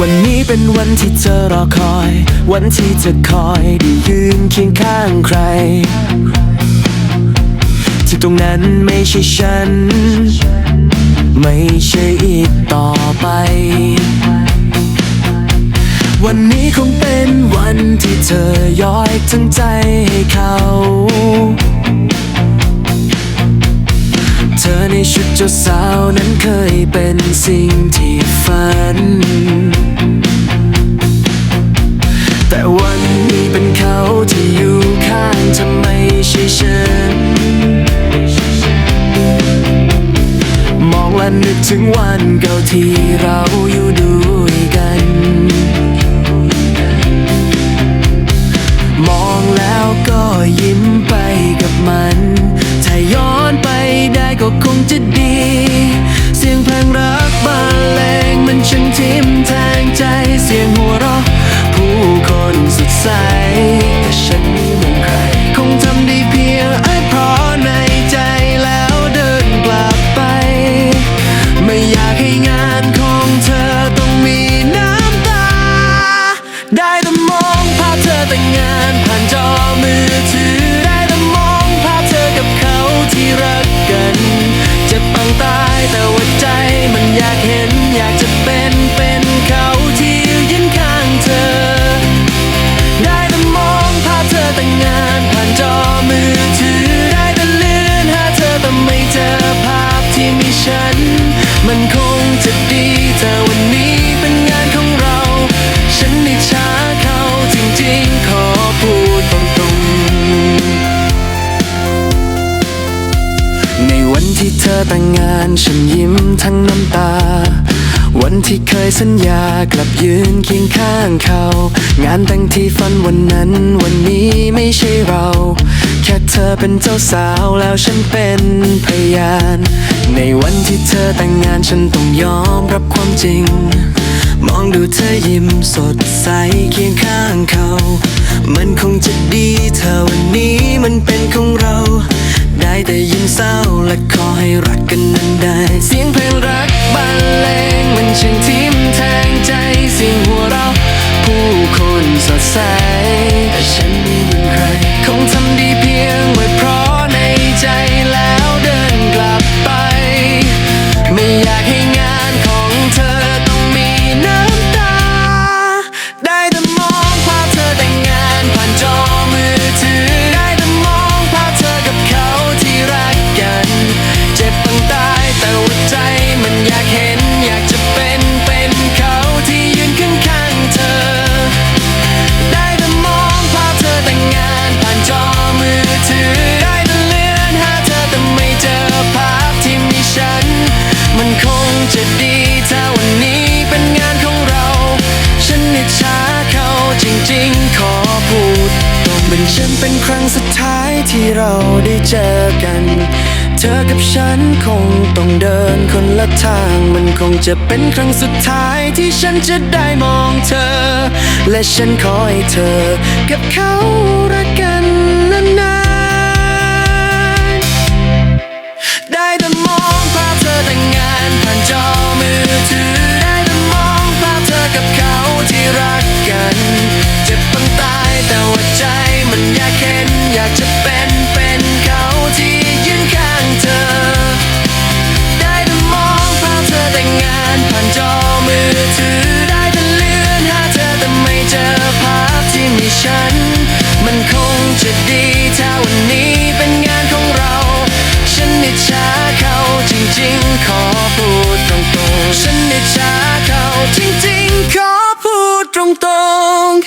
วันนี้เป็นวันที่เธอรอคอย วันที่เธอคอยได้ยืนเคียงข้างใคร ที่ตรงนั้นไม่ใช่ฉัน ไม่ใช่อีกต่อไป วันนี้คงเป็นวันที่เธอย้อยทั้งใจให้เขาเธอในชุดเจ้าสาวนั้นเคยเป็นสิ่งที่ฝัน แต่วันนี้เป็นเขาที่อยู่ข้างเธอไมใช่ฉัน มองและนึกถึงวันเก่าที่เราอยู่ด้วยกัน มองแล้วก็ยิ้มไปกับมัน ถ้าย้อนไปได้ก็คงจะดี เสียงเพลงรักบรรเลงมันช่างทิมแทงใจเสียงหัวเราะ คนสดใสแต่ฉันไม่เหมือนใคร คงทำได้เพียงไอ้เพราะในใจแล้วเดินกลับไป ไม่อยากให้งานของเธอต้องมีน้ำตา ได้แต่มองภาพเธอแต่งงานผ่านจอมือถือ ได้แต่มองภาพเธอกับเขาที่รักกัน เจ็บปางตายแต่ว่าใจมันอยากเห็น ฉัน มันคงจะดีแต่วันนี้เป็นงานของเรา ฉันอิจฉาเขาจริงๆ ขอพูดตรงๆ ในวันที่เธอแต่งงานฉันยิ้มทั้งน้ำตา วันที่เคยสัญญากลับยืนเคียงข้างเขา งานแต่งที่ฝันวันนั้นวันนี้ไม่ใช่เรา อเป็นเจ้าสาวแล้วฉันเป็นพยาน ในวันที่เธอแต่งงานฉันต้องยอมรับความจริง มองดูเธอยิ้มสดใสเคียงข้างเขา มันคงจะดีเธอวันนี้มันเป็นของเรา ได้แต่ยิ้มเศร้าและขอให้รักกันนานได้เสียงเพลง จะดีถ้าวันนี้เป็นงานของเรา ฉันอิจฉาเขาจริงๆ ขอพูดตรงเป็นฉันเป็นครั้งสุดท้ายที่เราได้เจอกัน เธอกับฉันคงต้องเดินคนละทาง มันคงจะเป็นครั้งสุดท้ายที่ฉันจะได้มองเธอ และฉันขอให้เธอกับเขารักกัน เจ็บปางตายแต่ว่าใจมันอยากเห็นอยากจะเป็นเป็นเขาที่ยืนข้างเธอ ได้แต่มองภาพเธอแต่งงานผ่านจอมือถือได้แต่เลื่อนหาเธอแต่ไม่เจอภาพที่มีฉัน มันคงจะดีถ้าวันนี้เป็นงานของเรา ฉันอิจฉาเขาจริงๆ ขอพูดตรงๆ ฉันอิจฉ trung tông